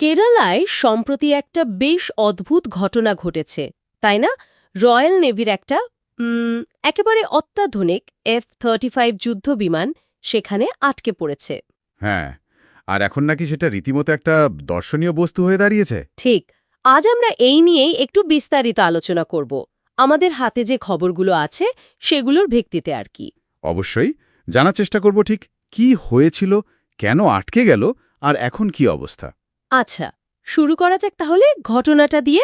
কেরালায় সম্প্রতি একটা বেশ অদ্ভুত ঘটনা ঘটেছে তাই না? রয়্যাল নেভির একটা একেবারে অত্যাধুনিক এফ থার্টি ফাইভ যুদ্ধ বিমান সেখানে আটকে পড়েছে। হ্যাঁ আর এখন নাকি সেটা রীতিমতো একটা দর্শনীয় বস্তু হয়ে দাঁড়িয়েছে। ঠিক আজ আমরা এই নিয়েই একটু বিস্তারিত আলোচনা করব আমাদের হাতে যে খবরগুলো আছে সেগুলোর ভিত্তিতে আর কি। অবশ্যই জানার চেষ্টা করব ঠিক কি হয়েছিল কেন আটকে গেল আর এখন কি অবস্থা। আচ্ছা শুরু করা যাক তাহলে ঘটনাটা দিয়ে।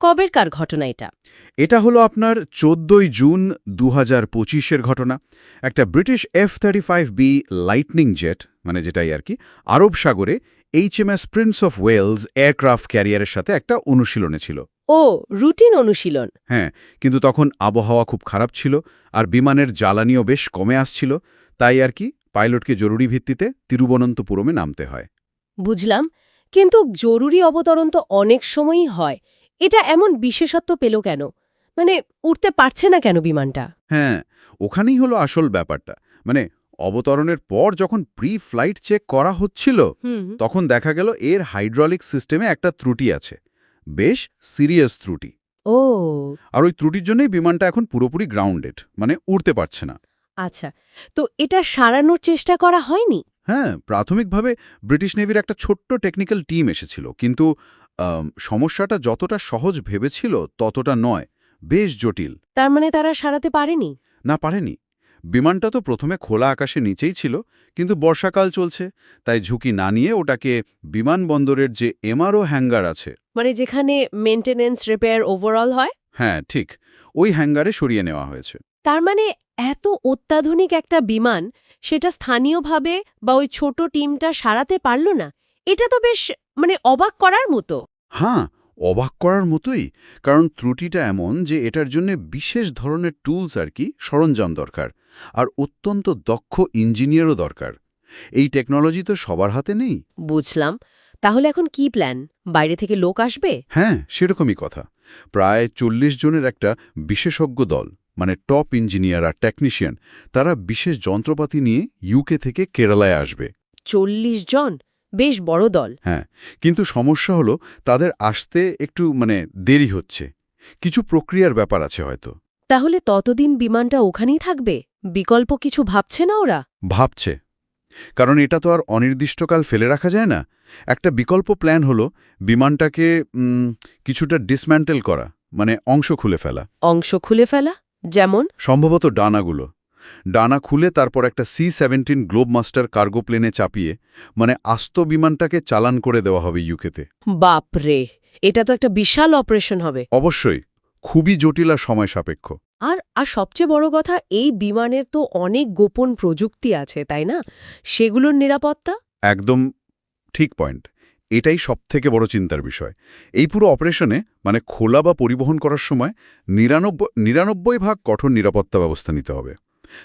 কবেরকার ঘটনা এটা? এটা হলো আপনার চোদ্দই জুন দু হাজার পঁচিশের ঘটনা। একটা British F thirty five B Lightning jet মানে যেটাই আর কি আরব সাগরে H HMS Prince of Wales aircraft ক্যারিয়ারের সাথে একটা অনুশীলনে ছিল। ও রুটিন অনুশীলন। হ্যাঁ কিন্তু তখন আবহাওয়া খুব খারাপ ছিল আর বিমানের জ্বালানিও বেশ কমে আসছিল। তাই আর কি পাইলটকে জরুরি ভিত্তিতে তিরুবনন্তপুরমে নামতে হয়। বুঝলাম। কিন্তু জরুরি অবতরণ তো অনেক সময়ই হয়। এটা এমন বিশেষত্ব পেল কেন? মানে উঠতে পারছে না কেন বিমানটা? হ্যাঁ ওখানেই হলো আসল ব্যাপারটা। মানে অবতরণের পর যখন প্রি ফ্লাইট চেক করা হচ্ছিল তখন দেখা গেল এর হাইড্রলিক সিস্টেমে একটা ত্রুটি আছে। বেশ সিরিয়াস ত্রুটি। ও। আর ওই ত্রুটির জন্যই বিমানটা এখন পুরোপুরি গ্রাউন্ডেড মানে উড়তে পারছে না। আচ্ছা তো এটা সারানোর চেষ্টা করা হয়নি? হ্যাঁ প্রাথমিকভাবে ব্রিটিশ নেভির একটা ছোট্ট টেকনিক্যাল টিম এসেছিল কিন্তু সমস্যাটা যতটা সহজ ভেবেছিল ততটা নয় বেশ জটিল। তার মানে তারা সারাতে পারেনি? না পারেনি। বিমানটা তো প্রথমে খোলা আকাশে নিচেই ছিল কিন্তু বর্ষাকাল চলছে তাই ঝুঁকি না নিয়ে ওটাকে বিমানবন্দরের যে এমআরও হ্যাঙ্গার আছে মানে যেখানে মেনটেনেন্স রিপেয়ার ওভারঅল হয়? হ্যাঁ ঠিক ওই হ্যাঙ্গারে সরিয়ে নেওয়া হয়েছে। তার মানে এত অত্যাধুনিক একটা বিমান সেটা স্থানীয়ভাবে বা ওই ছোট টিমটা সারাতে পারল না এটা তো বেশ মানে অবাক করার মতো। হ্যাঁ অবাক করার মতোই কারণ ত্রুটিটা এমন যে এটার জন্য বিশেষ ধরনের টুলস আর কি সরঞ্জাম দরকার আর অত্যন্ত দক্ষ ইঞ্জিনিয়ারও দরকার। এই টেকনোলজি তো সবার হাতে নেই। বুঝলাম। তাহলে এখন কি প্ল্যান? বাইরে থেকে লোক আসবে? হ্যাঁ সেরকমই কথা। প্রায় চল্লিশ জনের একটা বিশেষজ্ঞ দল। মানে টপ ইঞ্জিনিয়ার আর টেকনিশিয়ান তারা বিশেষ যন্ত্রপাতি নিয়ে ইউকে থেকে কেরালায় আসবে। চল্লিশ জন? বেশ বড় দল। হ্যাঁ কিন্তু সমস্যা হলো তাদের আসতে একটু মানে দেরি হচ্ছে। কিছু প্রক্রিয়ার ব্যাপার আছে হয়তো। তাহলে ততদিন বিমানটা ওখানেই থাকবে? বিকল্প কিছু ভাবছে না ওরা? ভাবছে। কারণ এটা তো আর অনির্দিষ্টকাল ফেলে রাখা যায় না। একটা বিকল্প প্ল্যান হলো বিমানটাকে কিছুটা ডিসম্যান্টেল করা মানে অংশ খুলে ফেলা। অংশ খুলে ফেলা? যেমন সম্ভবত ডানাগুলো। ডানা খুলে তারপর একটা C seventeen Globemaster cargo প্লেনে চাপিয়ে মানে আস্ত বিমানটাকে চালান করে দেওয়া হবে ইউকেতে। বাপ রে এটা তো একটা বিশাল অপারেশন হবে। অবশ্যই খুবই জটিল আর সময় সাপেক্ষ। আর আর সবচেয়ে বড় কথা এই বিমানের তো অনেক গোপন প্রযুক্তি আছে তাই না? সেগুলোর নিরাপত্তা? একদম ঠিক পয়েন্ট। এটাই সবথেকে বড় চিন্তার বিষয়। এই পুরো অপারেশনে মানে খোলা বা পরিবহন করার সময় নিরানব্বই নিরানব্বই ভাগ কঠোর নিরাপত্তা ব্যবস্থা নিতে হবে।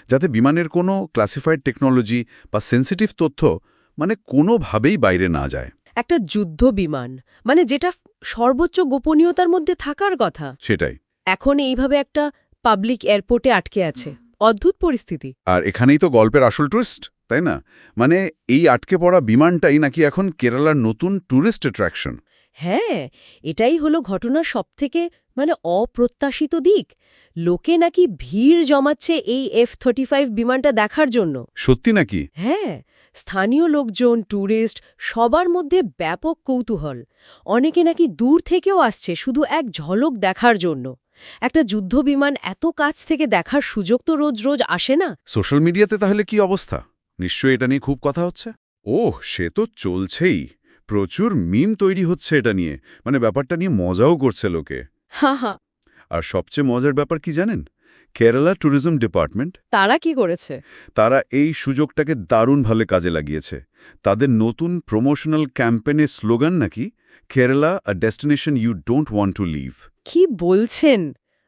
যাতে বিমানের কোনো ক্লাসিফাইড টেকনোলজি বা সেন্সিটিভ তথ্য মানে কোনোভাবেই বাইরে না যায়। একটা যুদ্ধ বিমান মানে যেটা সর্বোচ্চ গোপনীয়তার মধ্যে থাকার কথা। সেটাই। এখন এইভাবে একটা পাবলিক এয়ারপোর্টে আটকে আছে। অদ্ভুত পরিস্থিতি। আর এখানেই তো গল্পের আসল টুরিস্ট তাই না? মানে এই আটকে পড়া বিমানটাই নাকি এখন কেরালার নতুন ট্যুরিস্ট অ্যাট্রাকশন হ্যাঁ এটাই হলো ঘটনার সবথেকে মানে অপ্রত্যাশিত দিক। লোকে নাকি ভিড় জমাচ্ছে এই এফ থার্টি বিমানটা দেখার জন্য। সত্যি নাকি? হ্যাঁ স্থানীয় লোকজন ট্যুরিস্ট সবার মধ্যে ব্যাপক কৌতূহল। অনেকে নাকি দূর থেকেও আসছে শুধু এক ঝলক দেখার জন্য। একটা যুদ্ধ বিমান এত কাছ থেকে দেখার সুযোগ তো রোজ রোজ আসে না। সোশ্যাল মিডিয়াতে তাহলে কি অবস্থা? নিশ্চয়ই এটা নিয়ে খুব কথা হচ্ছে? ওহ সে তো চলছেই। প্রচুর মিম তৈরি হচ্ছে এটা নিয়ে। মানে ব্যাপারটা নিয়ে মজাও করছে লোকে। হা হা। আর সবচেয়ে মজার ব্যাপার কি জানেন? কেরালা ট্যুরিজম ডিপার্টমেন্ট তারা কি করেছে? তারা এই সুযোগটাকে দারুণভাবে কাজে লাগিয়েছে। তাদের নতুন প্রমোশনাল ক্যাম্পেনের স্লোগান নাকি Kerala a destination you don't want to leave. কি বলছেন?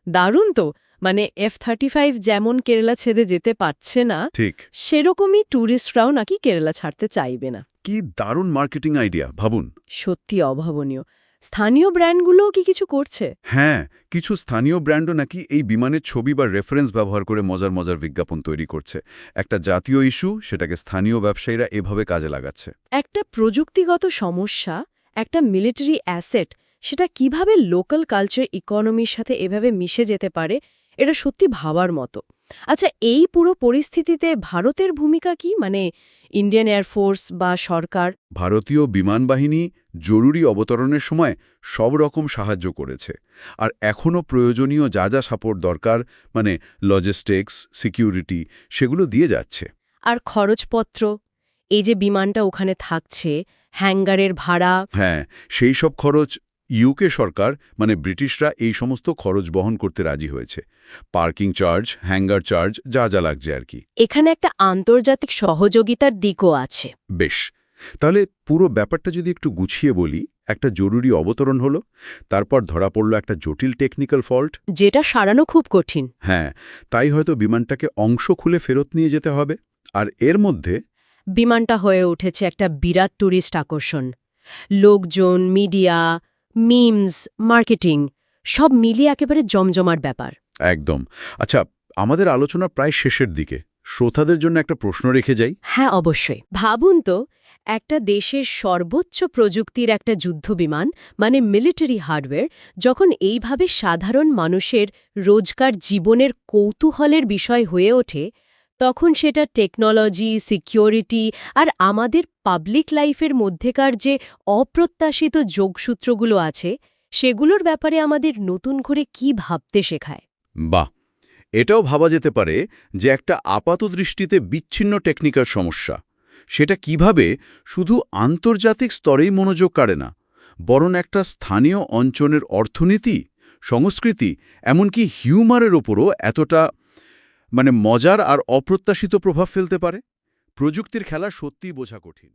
দারুণ তো। মানে এফ থার্টি ফাইভ যেমন কেরালা ছেড়ে যেতে পারছে না ঠিক। সেরকমই ট্যুরিস্টরাও নাকি কেরালা ছাড়তে চাইবে না। কি দারুণ মার্কেটিং আইডিয়া ভাবুন। সত্যি অভাবনীয়। স্থানীয় ব্র্যান্ডগুলোও কি কিছু করছে? হ্যাঁ কিছু স্থানীয় ব্র্যান্ডও নাকি এই বিমানের ছবি বা রেফারেন্স ব্যবহার করে মজার মজার বিজ্ঞাপন তৈরি করছে। একটা জাতীয় ইস্যু সেটাকে স্থানীয় ব্যবসায়ীরা এভাবে কাজে লাগাচ্ছে। একটা প্রযুক্তিগত সমস্যা একটা মিলিটারি অ্যাসেট সেটা কীভাবে লোকাল কালচার ইকোনমির সাথে এভাবে মিশে যেতে পারে এটা সত্যি ভাবার মতো। আচ্ছা এই পুরো পরিস্থিতিতে ভারতের ভূমিকা কি? মানে ইন্ডিয়ান এয়ারফোর্স বা সরকার? ভারতীয় বিমান বাহিনী জরুরি অবতরণের সময় সব রকম সাহায্য করেছে। আর এখনও প্রয়োজনীয় যা যা সাপোর্ট দরকার মানে লজিস্টিক্স সিকিউরিটি সেগুলো দিয়ে যাচ্ছে। আর খরচপত্র? এই যে বিমানটা ওখানে থাকছে হ্যাঙ্গারের ভাড়া? হ্যাঁ সেই সব খরচ ইউকে সরকার মানে ব্রিটিশরা এই সমস্ত খরচ বহন করতে রাজি হয়েছে। পার্কিং চার্জ হ্যাঙ্গার চার্জ যা যা লাগছে আর কি। এখানে একটা আন্তর্জাতিক সহযোগিতার দিকও আছে। বেশ। তাহলে পুরো ব্যাপারটা যদি একটু গুছিয়ে বলি একটা জরুরি অবতরণ হলো তারপর ধরা পড়ল একটা জটিল টেকনিক্যাল ফল্ট যেটা সারানো খুব কঠিন। হ্যাঁ তাই হয়তো বিমানটাকে অংশ খুলে ফেরত নিয়ে যেতে হবে। আর এর মধ্যে বিমানটা হয়ে উঠেছে একটা বিরাট ট্যুরিস্ট আকর্ষণ। লোকজন মিডিয়া মিমস মার্কেটিং সব মিলিয়ে একেবারে জমজমার ব্যাপার। একদম। আচ্ছা আমাদের আলোচনা প্রায় শেষের দিকে। শ্রোতাদের জন্য একটা প্রশ্ন রেখে যাই। হ্যাঁ অবশ্যই। ভাবুন তো একটা দেশের সর্বোচ্চ প্রযুক্তির একটা যুদ্ধবিমান মানে মিলিটারি হার্ডওয়্যার যখন এইভাবে সাধারণ মানুষের রোজকার জীবনের কৌতূহলের বিষয় হয়ে ওঠে তখন সেটা টেকনোলজি সিকিউরিটি আর আমাদের পাবলিক লাইফের মধ্যেকার যে অপ্রত্যাশিত যোগসূত্রগুলো আছে, সেগুলোর ব্যাপারে আমাদের নতুন করে কি ভাবতে শেখায়? বাহ! এটাও ভাবা যেতে পারে যে একটা আপাত দৃষ্টিতে বিচ্ছিন্ন টেকনিক্যাল সমস্যা। সেটা কীভাবে শুধু আন্তর্জাতিক স্তরেই মনোযোগ কাড়ে না, বরং একটা স্থানীয় অঞ্চলের অর্থনীতি, সংস্কৃতি, এমনকি হিউমারের ওপরও এতটা মানে মজার আর অপ্রত্যাশিত প্রভাব ফেলতে পারে? প্রযুক্তির খেলা সত্যিই বোঝা কঠিন।